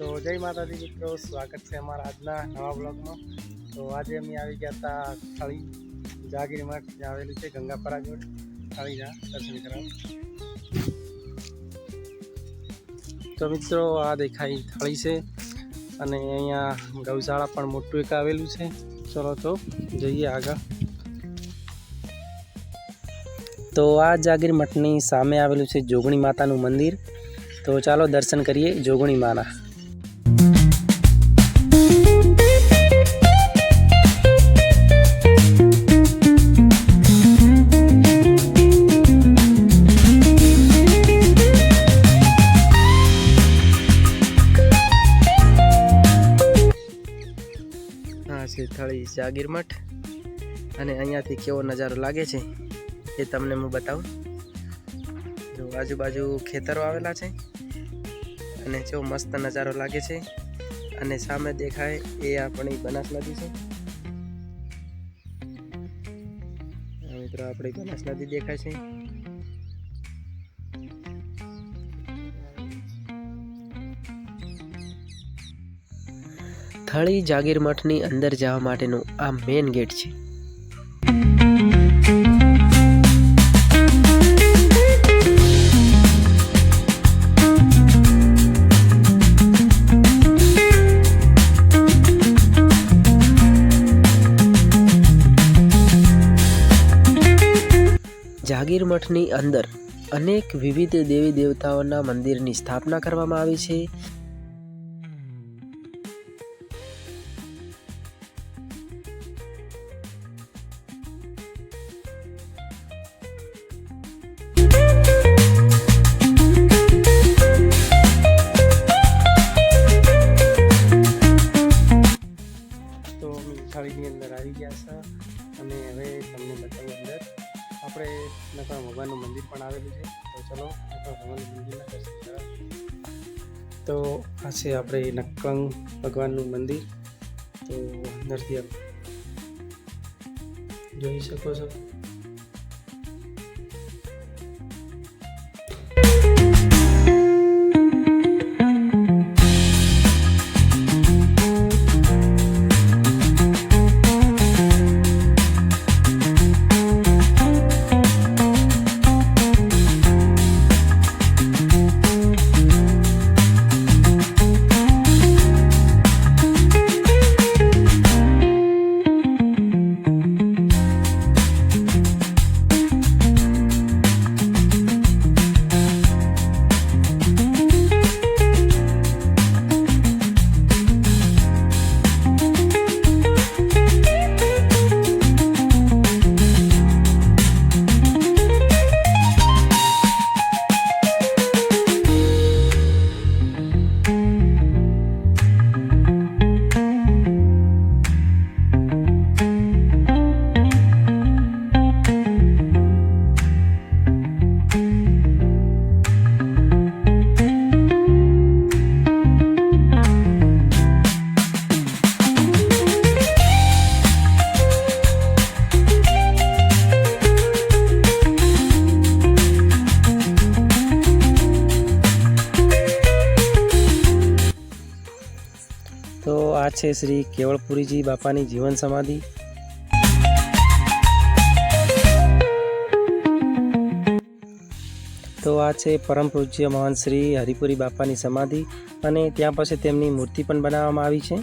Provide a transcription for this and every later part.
તો જય માતાજી મિત્રો, સ્વાગત છે અમારા આજના નવા બ્લોગમાં તો આજે અમે આવી ગયા હતા થાળી જાગીર મઠ જ્યાં આવેલું છે, ગંગાપરા જોડે થળીના દર્શન કરવા. તો મિત્રો, આ દેખાય થાળી છે અને અહીંયા ગૌશાળા પણ મોટું એક આવેલું છે. ચલો તો જઈએ આગળ. તો આ જાગીર મઠની સામે આવેલું છે જોગણી માતાનું મંદિર. તો ચાલો દર્શન કરીએ જોગણી માના. હા થળી જાગીર મઠ અને અહીંયાથી કેવો નજારો લાગે છે એ તમને હું બતાવું. જો આજુબાજુ ખેતરો આવેલા છે અને જો મસ્ત નજારો લાગે છે અને સામે દેખાય એ આપણી બનાસ નદી છે. મિત્રો આપણી બનાસ નદી દેખાય છે. થળી જાગીર મઠની અંદર જવા માટેનું આ મેઇન ગેટ છે. જાગીર મઠની અંદર અનેક વિવિધ દેવી દેવતાઓના મંદિરની સ્થાપના કરવામાં આવી છે. અમે અંદર આવી ગયા છે. અને હવે તમને બતાવું અંદર. આપણે નકળા ભગવાનનું મંદિર પણ આવેલું છે. તો ચલો નકળા ભગવાનનું મંદિરના તો આ છે આપણે નક્કંગ ભગવાનનું મંદિર. તો અંદરથી આપ જોઈ શકો છો. છે શ્રી કેવળપુરીજી બાપાની જીવન સમાધિ. તો આ છે પરમ પૂજ્ય મહાન શ્રી હરિપુરી બાપાની સમાધિ અને ત્યાં પછી તેમની મૂર્તિ પણ બનાવવામાં આવી છે.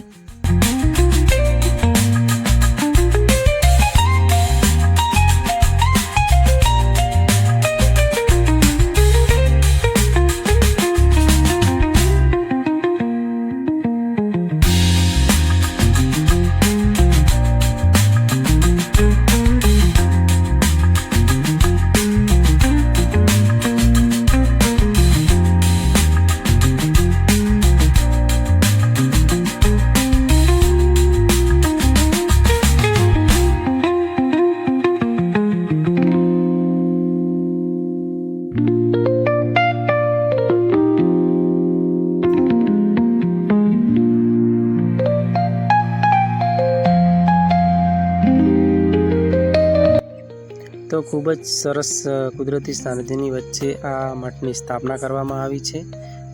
તો ખૂબ જ સરસ કુદરતી સાનિધ્યની વચ્ચે આ મઠની સ્થાપના કરવામાં આવી છે.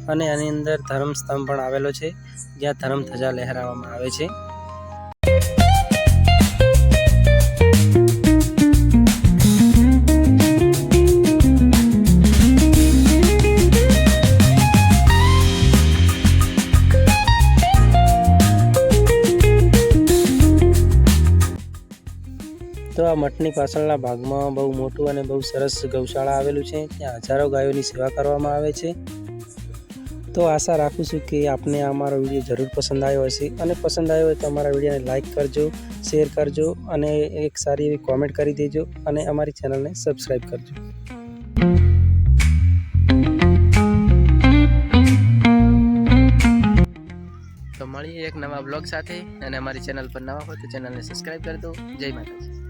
અને આની અંદર ધર્મસ્તંભ પણ આવેલો છે, જ્યાં ધર્મ ધજા લહેરાવવામાં આવે છે. તો આ મઠની પાછળના ભાગમાં બહુ મોટું અને બહુ સરસ ગૌશાળા આવેલું છે. ત્યાં હજારો ગાયોની સેવા કરવામાં આવે છે. તો આશા રાખું છું કે આપને આ અમારો વીડિયો જરૂર પસંદ આવ્યો હશે. અને પસંદ આવ્યો હોય તો અમારા વિડીયોને લાઇક કરજો, શેર કરજો અને એક સારી એવી કોમેન્ટ કરી દેજો અને અમારી ચેનલને સબસ્ક્રાઈબ કરજો. તો મળીએ એક નવા બ્લોગ સાથે અને અમારી ચેનલ પર નવા હોય તો ચેનલને સબસ્ક્રાઈબ કરી દો. જય માતાજી.